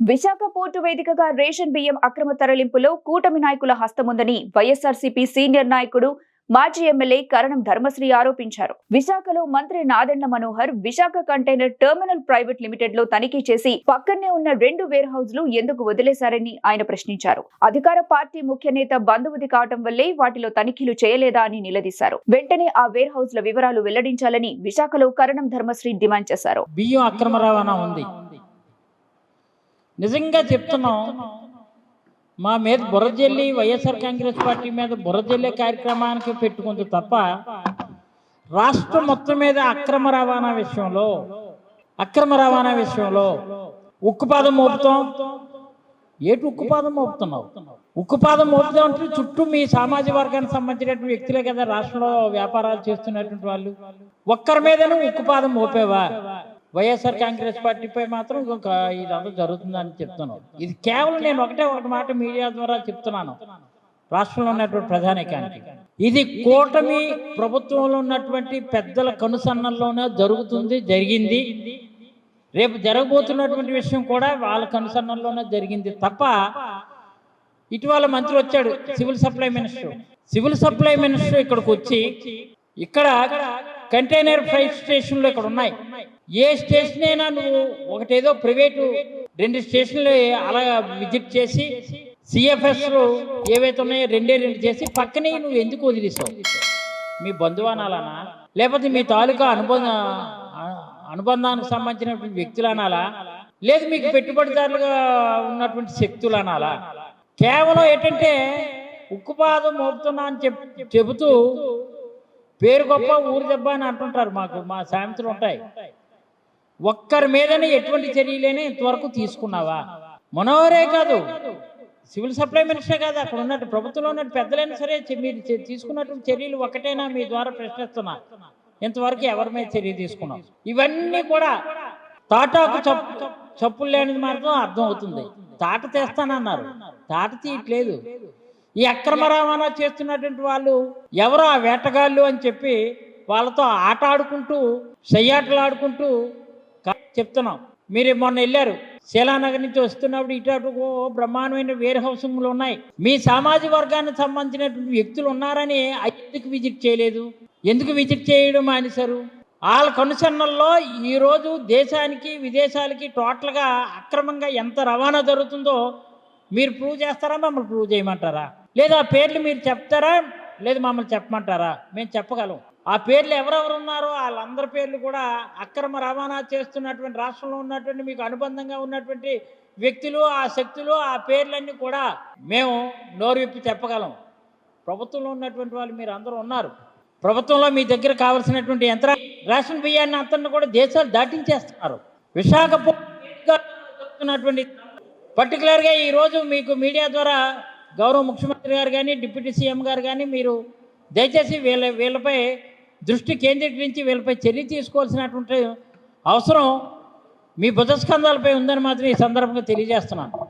Visakha port వేదికగా ration బియ్యం అక్రమ తరలింపులో కూటమి నాయకుల హస్తముందని వైఎస్ఆర్సీపీ సీనియర్ నాయకుడు మాజీ ఎమ్మెల్యే కరణం ధర్మశ్రీ ఆరోపించారు. విశాఖలో మంత్రి Nadendla Manohar Visakha container terminal private లిమిటెడ్లో తనిఖీ చేసి పక్కనే ఉన్న రెండు వేర్ హౌస్లు ఎందుకు వదిలేశారని ఆయన ప్రశ్నించారు. అధికార పార్టీ ముఖ్య నేత బంధువుది కావటం వల్లే వాటిలో తనిఖీలు చేయలేదా అని నిలదీశారు. వెంటనే ఆ వేర్ హౌస్ ల వివరాలు వెల్లడించాలని విశాఖలో కరణం ధర్మశ్రీ డిమాండ్ చేశారు. బియ్యం అక్రమ రవాణా ఉంది. నిజంగా చెప్తున్నాం మా మీద బుర్రజల్లి వైఎస్ఆర్ కాంగ్రెస్ పార్టీ మీద బుర్రజల్లి కార్యక్రమానికి పెట్టుకుంది తప్ప రాష్ట్రం మొత్తం మీద అక్రమ రవాణా విషయంలో అక్రమ రవాణా విషయంలో ఉక్కుపాదం మోపుతాం. ఏటి ఉక్కుపాదం మోపుతున్నావు? ఉక్కుపాదం మోపుతాం అంటే చుట్టూ మీ సామాజిక వర్గానికి సంబంధించినటువంటి వ్యక్తులే కదా రాష్ట్రంలో వ్యాపారాలు చేస్తున్నటువంటి వాళ్ళు. ఒక్కరి మీదనే ఉక్కుపాదం మోపేవా? వైఎస్ఆర్ కాంగ్రెస్ పార్టీపై మాత్రం ఒక ఇదంతా జరుగుతుందని చెప్తున్నాను. ఇది కేవలం నేను ఒకటే ఒకటి మాట మీడియా ద్వారా చెప్తున్నాను. రాష్ట్రంలో ఉన్నటువంటి ప్రధానికానికి. ఇది కూటమి ప్రభుత్వంలో ఉన్నటువంటి పెద్దల కనుసన్నల్లోనే జరుగుతుంది జరిగింది. రేపు జరగబోతున్నటువంటి విషయం కూడా వాళ్ళ కనుసన్నల్లోనే జరిగింది తప్ప ఇటీవల మంత్రి వచ్చాడు civil supply minister. Civil supply minister ఇక్కడికి వచ్చి ఇక్కడ కంటైనర్ ఫ్రైట్ స్టేషన్లు ఇక్కడ ఉన్నాయి. ఏ స్టేషన్ అయినా నువ్వు ఒకటేదో ప్రైవేటు రెండు స్టేషన్లు అలా విజిట్ చేసి సిఎఫ్ఎస్ ఏవైతే ఉన్నాయో రెండే రెండు చేసి పక్కనే నువ్వు ఎందుకు వదిలిస్తావు మీ బంధువానాలనా? లేకపోతే మీ తాలూకా అనుబంధ అనుబంధానికి సంబంధించినటువంటి వ్యక్తులు అనాలా లేదు మీకు పెట్టుబడిదారులుగా ఉన్నటువంటి శక్తులు అనాలా కేవలం ఏంటంటే ఉక్కుపాదం మోపుతున్నా అని చెప్ చెబుతూ పేరు గొప్ప ఊరు దెబ్బ అని అంటుంటారు మాకు మా సామెతలు ఉంటాయి. ఒక్కరి మీదనే ఎటువంటి చర్యలేని ఇంతవరకు తీసుకున్నావా? మనోహరే కాదు. సివిల్ సప్లై మినిస్టర్ కాదు. అక్కడ ఉన్నట్టు ప్రభుత్వంలో ఉన్నట్టు పెద్దలైనా సరే మీరు తీసుకున్నటువంటి చర్యలు ఒకటైనా మీ ద్వారా ప్రశ్నిస్తున్నా. ఇంతవరకు ఎవరి మీద చర్య తీసుకున్నాం ఇవన్నీ కూడా తాటాకు చప్పు చప్పులు లేనిది మాత్రం అర్థం అవుతుంది. తాట తెస్తానన్నారు. తాట తీయట్లేదు. ఈ అక్రమ రవాణా చేస్తున్నటువంటి వాళ్ళు ఎవరో ఆ వేటగాళ్ళు అని చెప్పి వాళ్ళతో ఆట ఆడుకుంటూ సయ్యాటలు ఆడుకుంటూ చెప్తున్నాం. మీరు మొన్న వెళ్ళారు. శీలానగర్ నుంచి వస్తున్నప్పుడు ఇటు అటు ఓ బ్రహ్మాండమైన వేర్ హౌసింగ్లు ఉన్నాయి. మీ సామాజిక వర్గానికి సంబంధించినటువంటి వ్యక్తులు ఉన్నారని ఎందుకు విజిట్ చేయలేదు? ఎందుకు విజిట్ చేయడం మానేశారు? వాళ్ళ కనుసన్నల్లో ఈరోజు దేశానికి విదేశాలకి టోటల్గా అక్రమంగా ఎంత రవాణా జరుగుతుందో మీరు ప్రూవ్ చేస్తారా? మమ్మల్ని ప్రూవ్ చేయమంటారా? లేదా పేర్లు మీరు చెప్తారా? లేదు మమ్మల్ని చెప్పమంటారా? మేము చెప్పగలం. ఆ పేర్లు ఎవరెవరు ఉన్నారో వాళ్ళందరి పేర్లు కూడా అక్రమ రవాణా చేస్తున్నటువంటి రాష్ట్రంలో ఉన్నటువంటి మీకు అనుబంధంగా ఉన్నటువంటి వ్యక్తులు ఆ శక్తులు ఆ పేర్లన్నీ కూడా మేము నోరు విప్పి చెప్పగలం ప్రభుత్వంలో ఉన్నటువంటి వాళ్ళు మీరు అందరూ ఉన్నారు. ప్రభుత్వంలో మీ దగ్గర కావాల్సినటువంటి యంత్ర రేషన్ బియ్యాన్ని అంతా కూడా దేశాలు దాటించేస్తున్నారు. విశాఖపట్నటువంటి పర్టికులర్గా ఈరోజు మీకు మీడియా ద్వారా గౌరవ ముఖ్యమంత్రి గారు కానీ డిప్యూటీ సీఎం గారు కానీ మీరు దయచేసి వీళ్ళ వీళ్ళపై దృష్టి కేంద్రీకరించి వీళ్ళపై చర్య తీసుకోవాల్సినటువంటి అవసరం మీ బుధస్కంధాలపై ఉందని మాత్రం ఈ సందర్భంగా తెలియజేస్తున్నాను.